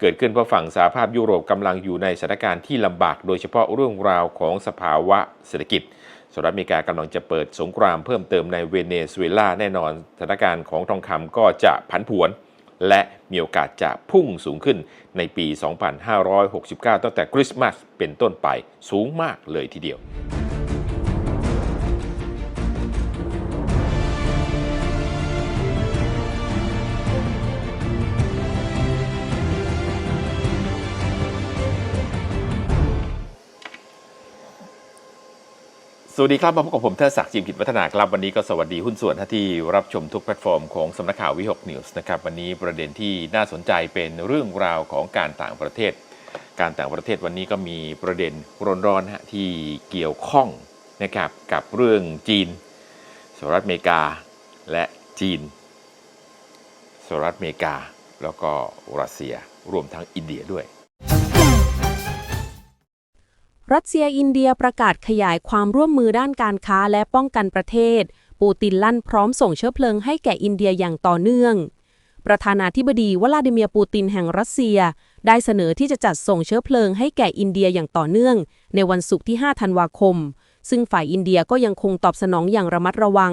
เกิดขึ้นเพราะฝั่งสหภาพยุโรปกำลังอยู่ในสถานการณ์ที่ลำบาก โดยเฉพาะเรื่องราวของสภาวะเศรษฐกิจสหรัฐอเมริกากำลังจะเปิดสงครามเพิ่มเติมในเวเนซุเอลาแน่นอนสถานการณ์ของทองคำก็จะผันผวน และมีโอกาสจะพุ่งสูงขึ้นในปี 2569 ตั้งแต่คริสต์มาสเป็นต้นไปสูงมากเลยทีเดียว สวัสดีครับ มาพบกับผมเทอศักดิ์จิมกิจวัฒนาครับวันนี้ก็สวัสดีหุ้นส่วนที่รับชมทุกแพลตฟอร์มของสำนักข่าววิหกนิวส์นะครับวันนี้ประเด็นที่น่าสนใจเป็นเรื่องราวของการต่างประเทศ การต่างประเทศวันนี้ก็มีประเด็นร้อนๆฮะที่เกี่ยวข้องนะครับกับเรื่องจีนสหรัฐอเมริกาและจีนสหรัฐอเมริกา แล้วก็รัสเซียรวมทั้งอินเดียด้วย รัสเซียอินเดียประกาศขยายความร่วมมือด้านการค้าและป้องกันประเทศ ปูตินลั่นพร้อมส่งเชื้อเพลิงให้แก่อินเดียอย่างต่อเนื่อง ประธานาธิบดีวลาดิเมียร์ปูตินแห่งรัสเซีย ได้เสนอที่จะจัดส่งเชื้อเพลิงให้แก่อินเดียอย่างต่อเนื่อง ในวันศุกร์ที่ 5 ธันวาคม ซึ่งฝ่ายอินเดียก็ยังคงตอบสนองอย่างระมัดระวัง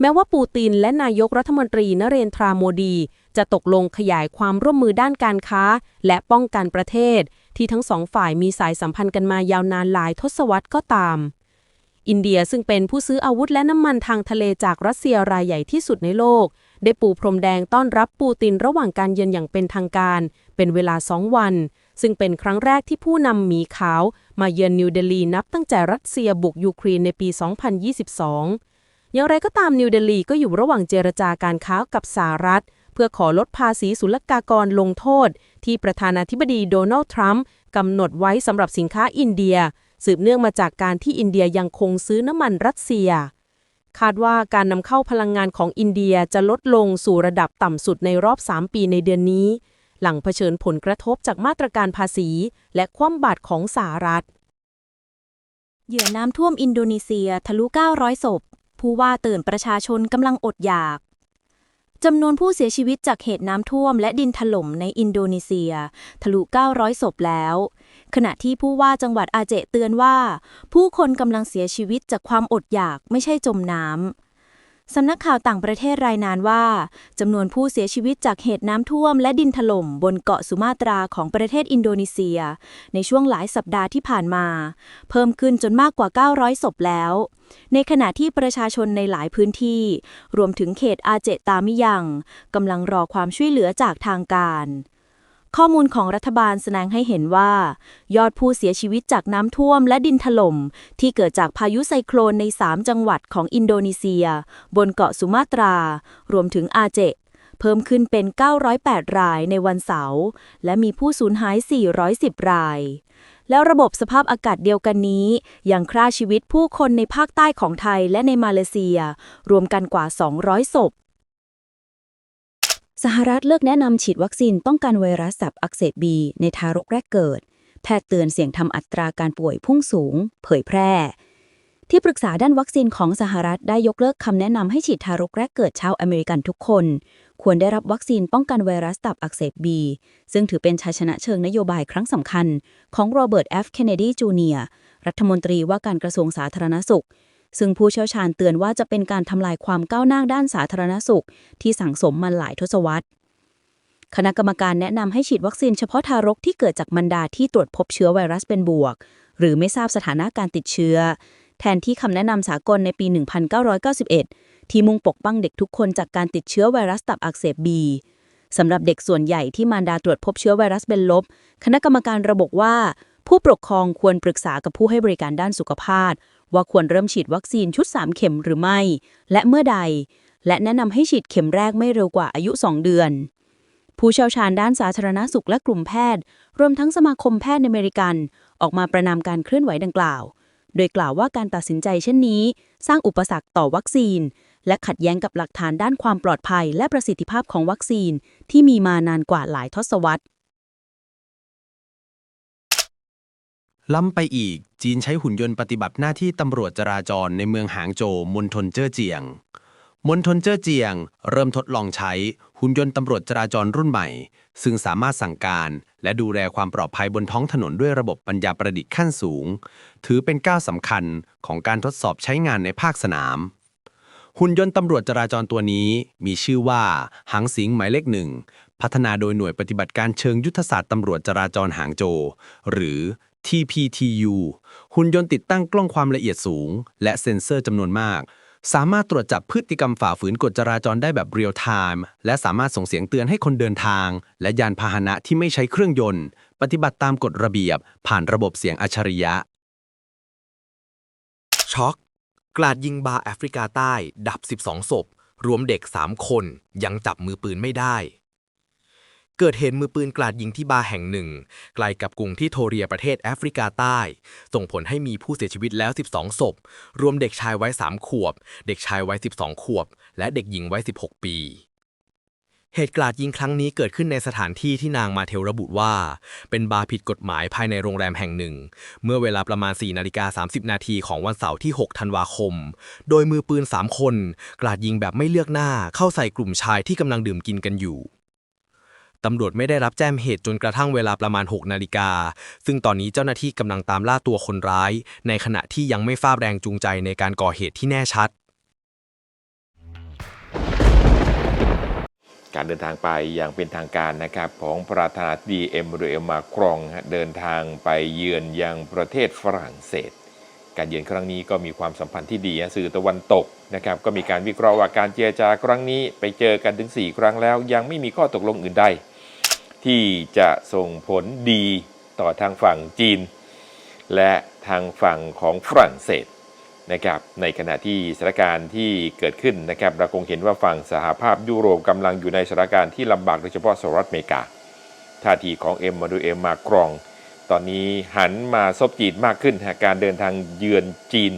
แม้ว่าปูตินและนายกรัฐมนตรีนเรนทราโมดี จะตกลงขยายความร่วมมือด้านการค้า และป้องกันประเทศ ที่ทั้งสองฝ่ายมีสายสัมพันธ์กันมายาวนานหลายทศวรรษก็ตาม อินเดียซึ่งเป็นผู้ซื้ออาวุธและน้ำมันทางทะเลจากรัสเซียรายใหญ่ที่สุดในโลก ได้ปูพรมแดงต้อนรับปูตินระหว่างการเยือนอย่างเป็นทางการ เป็นเวลาสองวัน ซึ่งเป็นครั้งแรกที่ผู้นำหมีขาว มาเยือนนิวเดลีนับตั้งแต่รัสเซียบุกยูเครนในปี 2022อย่างไรก็ตามนิวเดลีก็อยู่ระหว่างเจรจาการค้ากับสหรัฐ เพื่อขอลดภาษีศุลกากรลงโทษ ที่ประธานาธิบดีโดนัลด์ทรัมป์กำหนดไว้สำหรับสินค้าอินเดีย สืบเนื่องมาจากการที่อินเดียยังคงซื้อน้ำมันรัสเซีย คาดว่าการนำเข้าพลังงานของอินเดียจะลดลงสู่ระดับต่ำสุดในรอบ 3 ปีในเดือนนี้ หลังเผชิญผลกระทบจากมาตรการภาษี และคว่ำบาตรของสหรัฐ เหยื่อน้ำท่วมอินโดนีเซียทะลุ 900 ศพผู้ว่าเตือนประชาชนกำลังอดอยาก จำนวนผู้เสียชีวิตจากเหตุน้ำท่วมและดินถล่มในอินโดนีเซีย ทะลุ 900 ศพแล้ว ขณะที่ผู้ว่าจังหวัดอาเจเตือนว่า ผู้คนกำลังเสียชีวิตจากความอดอยากไม่ใช่จมน้ำสำนักข่าวต่างประเทศรายงานว่าจำนวนผู้เสียชีวิตจากเหตุน้ำท่วมและดินถล่มบนเกาะสุมาตราของประเทศอินโดนีเซีย ในช่วงหลายสัปดาห์ที่ผ่านมา เพิ่มขึ้นจนมากกว่า 900 ศพแล้ว ในขณะที่ประชาชนในหลายพื้นที่ รวมถึงเขตอาเจตามิยังกำลังรอความช่วยเหลือจากทางการ ข้อมูลของรัฐบาลแสดงให้เห็นว่า ยอดผู้เสียชีวิตจากน้ำท่วมและดินถล่ม ที่เกิดจากพายุไซโคลนใน 3 จังหวัดของอินโดนีเซีย บนเกาะสุมาตรา รวมถึงอาเจเพิ่มขึ้นเป็น 908 รายในวันเสาร์ และมีผู้สูญหาย 410 ราย แล้วระบบสภาพอากาศเดียวกันนี้ยังฆ่าชีวิตผู้คนในภาคใต้ของไทยและในมาเลเซีย รวมกันกว่า 200 ศพ สหรัฐเลือกแนะนำฉีดวัคซีนป้องกันไวรัสตับอักเสบบีในทารกแรกเกิด แพทย์เตือนเสี่ยงทำอัตราการป่วยพุ่งสูง เผยแพร่ ที่ปรึกษาด้านวัคซีนของสหรัฐได้ยกเลิกคำแนะนำให้ฉีดทารกแรกเกิดชาวอเมริกันทุกคน ควรได้รับวัคซีนป้องกันไวรัสตับอักเสบบีซึ่งถือเป็นชัยชนะเชิงนโยบายครั้งสำคัญ ของโรเบิร์ตเอฟเคนเนดีจูเนียร์รัฐมนตรีว่าการกระทรวงสาธารณสุข ซึ่งผู้เชี่ยวชาญเตือนว่าจะเป็นการทำลายความก้าวหน้าด้านสาธารณสุข ที่สั่งสมมาหลายทศวรรษคณะกรรมการแนะนำให้ฉีดวัคซีนเฉพาะทารกที่เกิดจากมันดาที่ตรวจพบเชื้อไวรัสเป็นบวก หรือไม่ทราบสถานะการติดเชื้อ แทนที่คำแนะนำสากลในปี 1991 ที่มุ่งปกป้องเด็กทุกคนจากการติดเชื้อไวรัสตับอักเสบบีสำหรับเด็กส่วนใหญ่ที่มารดาตรวจพบเชื้อไวรัสเป็นลบ คณะกรรมการระบุว่า ผู้ปกครองควรปรึกษากับผู้ให้บริการด้านสุขภาพ ว่าควรเริ่มฉีดวัคซีนชุด 3 เข็มหรือไม่ และเมื่อใด และแนะนำให้ฉีดเข็มแรกไม่เร็วกว่าอายุ 2 เดือน ผู้เชี่ยวชาญด้านสาธารณสุขและกลุ่มแพทย์ รวมทั้งสมาคมแพทย์ในอเมริกัน ออกมาประนามการเคลื่อนไหวดังกล่าว โดยกล่าวว่าการตัดสินใจเช่นนี้ สร้างอุปสรรคต่อวัคซีน และขัดแย้งกับหลักฐานด้านความปลอดภัย และประสิทธิภาพของวัคซีนที่มีมานานกว่าหลายทศวรรษ ล้ำไปอีก จีนใช้หุ่นยนต์ปฏิบัติหน้าที่ตำรวจจราจรในเมืองหางโจวมณฑลเจ้อเจียงมณฑลเจ้อเจียง เริ่มทดลองใช้หุ่นยนต์ตำรวจจราจรรุ่นใหม่ ซึ่งสามารถสั่งการ และดูแลความปลอดภัยบนท้องถนนด้วยระบบปัญญาประดิษฐ์ขั้นสูง ถือเป็นก้าวสำคัญของการทดสอบใช้งานในภาคสนาม หุ่นยนต์ตำรวจจราจรตัวนี้ มีชื่อว่าหางสิงหมายเลขหนึ่ง พัฒนาโดยหน่วยปฏิบัติการเชิงยุทธศาสตร์ตำรวจจราจรหางโจ หรือ TPTU หุ่นยนต์ติดตั้งกล้องความละเอียดสูง และเซ็นเซอร์จำนวนมาก สามารถตรวจจับพฤติกรรมฝ่าฝืนกฎจราจรได้แบบเรียลไทม์และสามารถส่งเสียงเตือนให้คนเดินทาง และยานพาหนะที่ไม่ใช้เครื่องยนต์ ปฏิบัติตามกฎระเบียบ ผ่านระบบเสียงอัจฉริยะช็อก กราดยิงบาร์แอฟริกาใต้ ดับ 12 ศพ รวมเด็ก 3 คนยังจับมือปืนไม่ได้ เกิดเหตุมือปืนกราดยิงที่บาร์แห่งหนึ่งไกลกับกรุงที่โทเรียประเทศแอฟริกาใต้ ส่งผลให้มีผู้เสียชีวิตแล้ว 12 ศพ รวมเด็กชายวัย 3 ขวบ เด็กชายวัย 12 ขวบ และเด็กหญิงวัย 16 ปี เหตุกราดยิงครั้งนี้เกิดขึ้นในสถานที่ที่นางมาเทลระบุว่า เป็นบาร์ผิดกฎหมายภายในโรงแรมแห่งหนึ่ง เมื่อเวลาประมาณ4นาฬิกา30 นาทีของวันเสาร์ที่ 6 ธันวาคม โดยมือปืน 3 คน กราดยิงแบบไม่เลือกหน้าเข้าใส่กลุ่มชายที่กำลังดื่มกินกันอยู่ตำรวจไม่ได้รับแจ้งเหตุจนกระทั่งเวลาประมาณ 6 นาฬิกา ซึ่งตอนนี้เจ้าหน้าที่กำลังตามล่าตัวคนร้าย ในขณะที่ยังไม่ทราบแรงจูงใจในการก่อเหตุที่แน่ชัด การเดินทางไปอย่างเป็นทางการนะครับของประธานาธิบดีเอ็มเรลมาครองเดินทางไปเยือนยังประเทศฝรั่งเศส การเยือนครั้งนี้ก็มีความสัมพันธ์ที่ดีสื่อตะวันตกนะครับก็มีการวิเคราะห์ว่าการเจรจาครั้งนี้ไปเจอกันถึง 4 ครั้งแล้ว ยังไม่มีข้อตกลงอื่นใด ที่จะส่งผลดีต่อทางฝั่งจีน และทางฝั่งของฝรั่งเศส นะครับในขณะที่สถานการณ์ที่เกิดขึ้นนะครับเราคงเห็นว่าฝั่งสหภาพยุโรปกำลังอยู่ในสถานการณ์ที่ลำบากโดยเฉพาะสหรัฐอเมริกา ท่าทีของเอ็มมาดูเอลมากรอง ตอนนี้หันมาซบจีนมากขึ้นการเดินทางเยือนจีน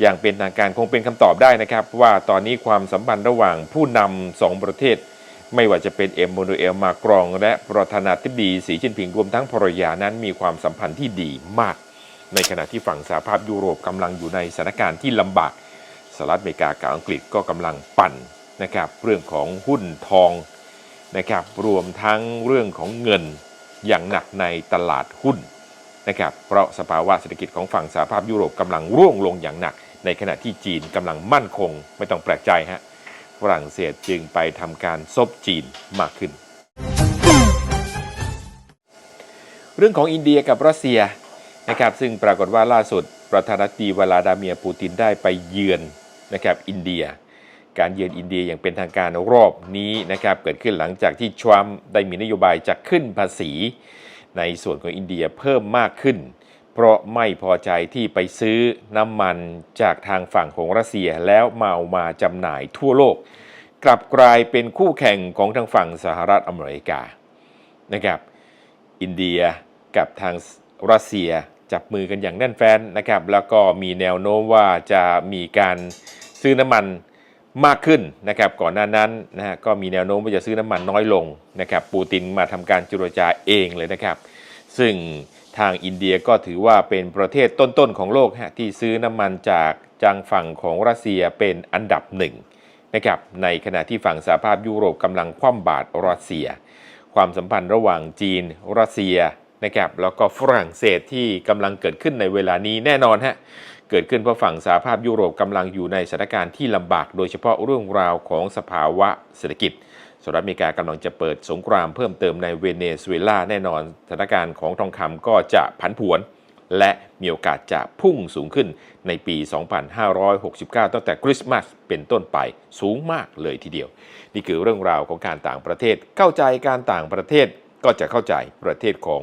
อย่างเป็นทางการคงเป็นคำตอบได้นะครับ ว่าตอนนี้ความสัมพันธ์ระหว่างผู้นำสองประเทศ ไม่ว่าจะเป็นเอ็มมาดูเอลมากรอง และประธานาธิบดีสีจิ้นผิงรวมทั้งภรรยานั้นมีความสัมพันธ์ที่ดีมาก ในขณะที่ฝั่งสหภาพยุโรปกำลังอยู่ในสถานการณ์ที่ลำบากสหรัฐอเมริกากับอังกฤษก็กำลังปั่นนะครับเรื่องของหุ้นทองนะครับรวมทั้งเรื่องของเงินอย่างหนักในตลาดหุ้นนะครับเพราะสภาวะเศรษฐกิจของฝั่งสหภาพยุโรปกำลังร่วงลงอย่างหนัก ในขณะที่จีนกำลังมั่นคงไม่ต้องแปลกใจฮะฝรั่งเศสจึงไปทำการซบจีนมากขึ้น เรื่องของอินเดียกับรัสเซีย นะครับซึ่งปรากฏว่าล่าสุดประธานาธิบดีวลาดาเมียปูตินได้ไปเยือนนะครับอินเดีย การเยือนอินเดียอย่างเป็นทางการรอบนี้นะครับเกิดขึ้นหลังจากที่ทรัมป์ได้มีนโยบายจะขึ้นภาษี ในส่วนของอินเดียเพิ่มมากขึ้น เพราะไม่พอใจที่ไปซื้อน้ำมันจากทางฝั่งของรัสเซียแล้วมาเอามาจำหน่ายทั่วโลก กลับกลายเป็นคู่แข่งของทางฝั่งสหรัฐอเมริกานะครับอินเดียกับทาง รัสเซียจับมือกันอย่างแน่นแฟ้นนะครับ แล้วก็มีแนวโน้มว่าจะมีการซื้อน้ำมันมากขึ้นนะครับ ก่อนหน้านั้นนะฮะก็มีแนวโน้มว่าจะซื้อน้ำมันน้อยลงนะครับ ปูตินมาทำการเจรจาเองเลยนะครับ ซึ่งทางอินเดียก็ถือว่าเป็นประเทศต้นๆของโลกฮะที่ซื้อน้ำมันจากจังฝั่งของรัสเซียเป็นอันดับหนึ่งนะครับในขณะที่ฝั่งสหภาพยุโรปกำลังคว่ำบาตรรัสเซีย ความสัมพันธ์ระหว่างจีน รัสเซีย นะครับแล้วก็ฝรั่งเศสที่กำลังเกิดขึ้นในเวลานี้แน่นอนฮะเกิดขึ้นเพราะฝั่งสหภาพยุโรปกำลังอยู่ในสถานการณ์ที่ลำบาก โดยเฉพาะเรื่องราวของสภาวะเศรษฐกิจสหรัฐอเมริกากำลังจะเปิดสงครามเพิ่มเติมในเวเนซุเอลาแน่นอนสถานการณ์ของทองคำก็จะผันผวน และมีโอกาสจะพุ่งสูงขึ้นในปี 2569 ตั้งแต่คริสต์มาสเป็นต้นไปสูงมากเลยทีเดียว นี่คือเรื่องราวของการต่างประเทศ เข้าใจการต่างประเทศก็จะเข้าใจประเทศของ